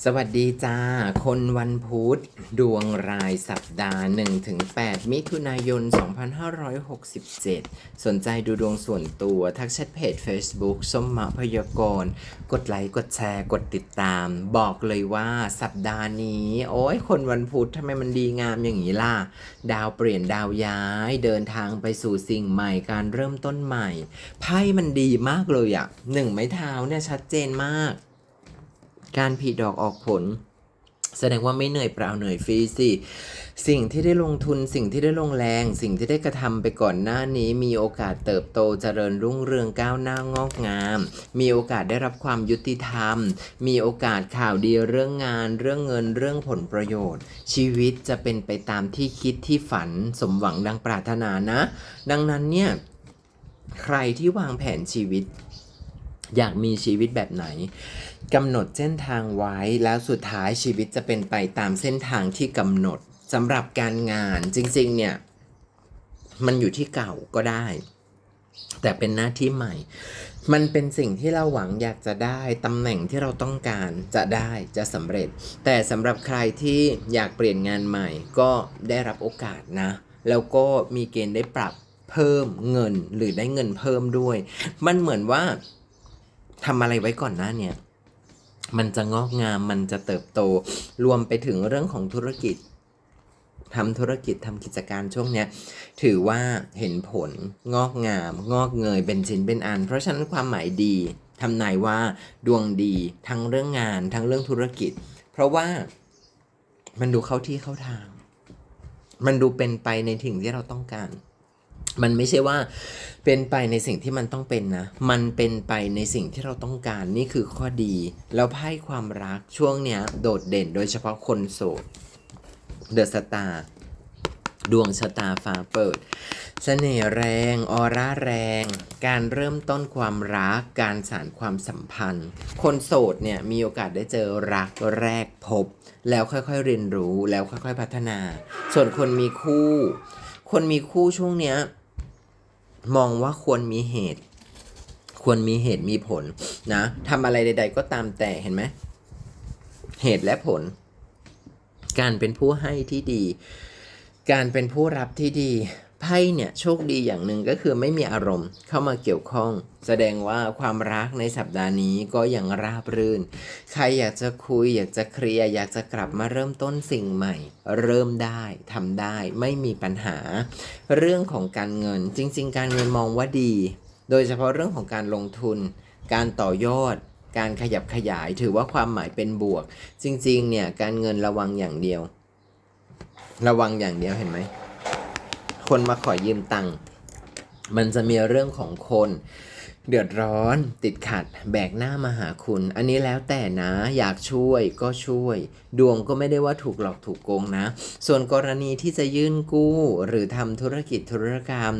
สวัสดีจ้า คนวันพุธดวงรายสัปดาห์ 1-8 มิถุนายน 2567 สนใจดูดวงส่วนตัว ทักแชทเพจ Facebook ส้มมาพยากรณ์กดไลค์ กดแชร์ กดติดตาม บอกเลยว่าสัปดาห์นี้ โอ้ยคนวันพุธทำไมมันดีงามอย่างนี้ล่ะ ดาวเปลี่ยนดาวย้าย เดินทางไปสู่สิ่งใหม่การเริ่มต้นใหม่ ไพ่มันดีมากเลยอะหนึ่งไม้เท้าเนี่ยชัดเจนมาก การผลิดอกออกผล แสดงว่าไม่เหนื่อยเปล่าเหนื่อยฟรีสิ สิ่งที่ได้ลงทุนสิ่งที่ได้ลงแรง สิ่งที่ได้กระทำไปก่อนหน้านี้ มีโอกาสเติบโตเจริญรุ่งเรืองก้าวหน้างอกงาม มีโอกาสได้รับความยุติธรรม มีโอกาสข่าวดีเรื่องงาน เรื่องเงินเรื่องผลประโยชน์ ชีวิตจะเป็นไปตามที่คิดที่ฝันสมหวังดังปรารถนานะ ดังนั้นเนี่ยใครที่วางแผนชีวิต อยากมีชีวิตแบบไหนกำหนดเส้นทางไว้แล้วสุดท้ายชีวิตจะเป็นไปตามเส้นทางที่กำหนดสำหรับการงานจริงๆ เนี่ย มันอยู่ที่เก่าก็ได้ แต่เป็นหน้าที่ใหม่ มันเป็นสิ่งที่เราหวังอยากจะได้ตำแหน่งที่เราต้องการจะได้จะสำเร็จ แต่สำหรับใครที่อยากเปลี่ยนงานใหม่ ก็ได้รับโอกาสนะ แล้วก็มีเกณฑ์ได้ปรับเพิ่มเงินหรือได้เงินเพิ่มด้วย มันเหมือนว่า ทำอะไรไว้ก่อนหน้าเนี่ยมันจะงอกงามมันจะเติบโตรวมไปถึงเรื่องของธุรกิจทำธุรกิจทำกิจการช่วงเนี้ยถือว่าเห็นผลงอกงาม งอกเงยเป็นชิ้นเป็นอัน เพราะฉะนั้นความหมายดีทำนายว่าดวงดีทั้งเรื่องงานทั้งเรื่องธุรกิจ เพราะว่ามันดูเข้าที่เข้าทาง มันดูเป็นไปในสิ่งที่เราต้องการ มันไม่ใช่ว่าเป็นไปในสิ่งที่มันต้องเป็นนะ มันเป็นไปในสิ่งที่เราต้องการนี่คือข้อดี แล้วไพ่ความรักช่วงเนี้ยโดดเด่นโดยเฉพาะคนโสดเดอะสตาร์ดวงชะตาฟ้าเปิดเสน่ห์แรง ออร่าแรง การเริ่มต้นความรัก การสานความสัมพันธ์ คนโสดเนี่ยมีโอกาสได้เจอรักแรกพบ แล้วค่อยๆเรียนรู้แล้วค่อยๆพัฒนา ส่วนคนมีคู่ คนมีคู่ช่วงเนี้ย มองว่าควรมีเหตุ ควรมีเหตุมีผลนะทำอะไรใด ๆ ก็ตามแต่เห็นไหมเหตุและผล การเป็นผู้ให้ที่ดี การเป็นผู้รับที่ดี ไพ่เนี่ยโชคดีอย่างหนึ่งก็คือไม่มีอารมณ์เข้ามาเกี่ยวข้อง แสดงว่าความรักในสัปดาห์นี้ก็ยังราบรื่น ใครอยากจะคุย อยากจะเคลียร์อยากจะกลับมาเริ่มต้นสิ่งใหม่ เริ่มได้ทำได้ไม่มีปัญหา เรื่องของการเงินจริง ๆ การเงินมองว่าดี โดยเฉพาะเรื่องของการลงทุน การต่อยอดการขยับขยายถือว่าความหมายเป็นบวก จริง ๆ เนี่ยการเงินระวังอย่างเดียว ระวังอย่างเดียวเห็นไหม คนมาขอยืมตังค์มันจะมีเรื่องของคน เดือดร้อน ติดขัด แบกหน้ามาหาคุณ อันนี้แล้วแต่นะ อยากช่วยก็ช่วย ดวงก็ไม่ได้ว่าถูกหลอกถูกโกงนะ ส่วนกรณีที่จะยื่นกู้ หรือทำธุรกิจธุรกรรม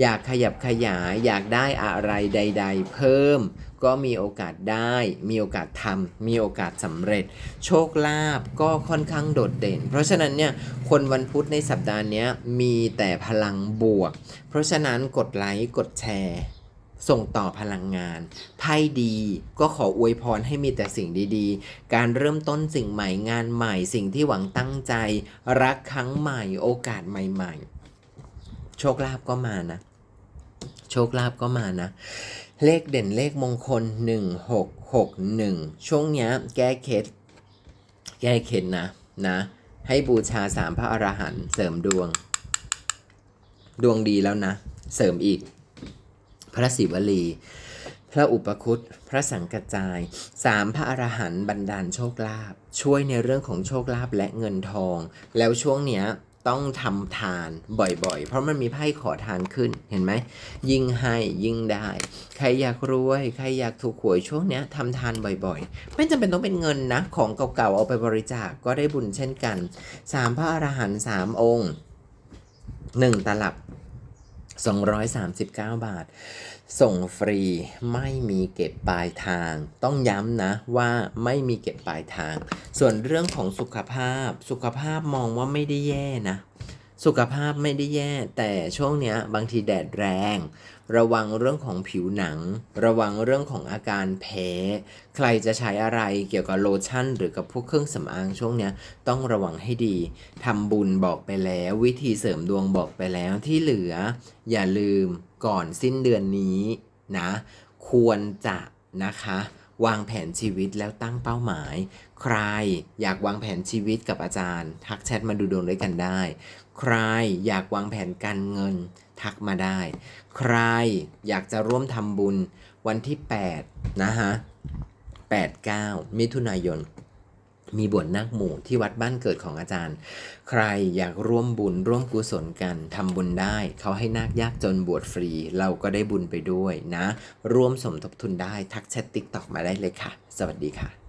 อยากขยับขยาย อยากได้อะไรใด ๆ เพิ่ม ก็มีโอกาสได้ มีโอกาสทำมีโอกาสสำเร็จ โชคลาภก็ค่อนข้างโดดเด่น เพราะฉะนั้นเนี่ย คนวันพุธในสัปดาห์นี้มีแต่พลังบวก เพราะฉะนั้นกดไลค์ กดแชร์ ส่งต่อพลังงาน ไพ่ดีก็ขออวยพรให้มีแต่สิ่งดีๆ การเริ่มต้นสิ่งใหม่งานใหม่สิ่งที่หวังตั้งใจ รักครั้งใหม่โอกาสใหม่ ๆ โชคลาภก็มานะ โชคลาภก็มานะ เลขเด่นเลขมงคล 1661 ช่วงเนี้ยแก้เคล็ดแก้เคล็ดนะนะ ให้บูชาสามพระอรหันต์เสริมดวง ดวงดีแล้วนะ เสริมอีก พระศิวลี พระอุปคุตพระสังกจายสามพระอรหันต์บันดาลโชคลาภช่วยในเรื่องของโชคลาภและเงินทอง แล้วช่วงเนี้ยต้องทำทานบ่อยๆ เพราะมันมีไพ่ขอทานขึ้นเห็นไหม ยิ่งให้ยิ่งได้ ใครอยากรวย ใครอยากถูกหวยช่วงเนี้ยทำทานบ่อยๆ ไม่จำเป็นต้องเป็นเงินนะ ของเก่าๆ เอาไปบริจาคก็ได้บุญเช่นกันสามพระอรหันต์สามองค์หนึ่งตลับ 239 บาท ส่งฟรีไม่มีเก็บปลายทาง ต้องย้ำนะว่าไม่มีเก็บปลายทาง ส่วนเรื่องของสุขภาพ สุขภาพมองว่าไม่ได้แย่นะ สุขภาพไม่ได้แย่ แต่ช่วงเนี้ยบางทีแดดแรง ระวังเรื่องของผิวหนัง ระวังเรื่องของอาการแพ้ ใครจะใช้อะไรเกี่ยวกับโลชั่น หรือกับพวกเครื่องสำอางช่วงเนี้ยต้องระวังให้ดีทำบุญบอกไปแล้ว วิธีเสริมดวงบอกไปแล้วที่เหลือ อย่าลืม ก่อนสิ้นเดือนนี้นะ ควรจะนะคะวางแผนชีวิตแล้วตั้งเป้าหมาย ใครอยากวางแผนชีวิตกับอาจารย์ ทักแชทมาดูดวงด้วยกันได้ ใครอยากวางแผนการเงินทักมาได้ ใครอยากจะร่วมทำบุญวันที่ 8 นะฮะ8 9 มิถุนายน มีบวชนาคหมู่ที่วัดบ้านเกิดของอาจารย์ ใครอยากร่วมบุญร่วมกุศลกันทำบุญได้ เขาให้นาคยากจนบวชฟรี เราก็ได้บุญไปด้วยนะ ร่วมสมทบทุนได้ทักแชทติ๊กตอกมาได้เลยค่ะ สวัสดีค่ะ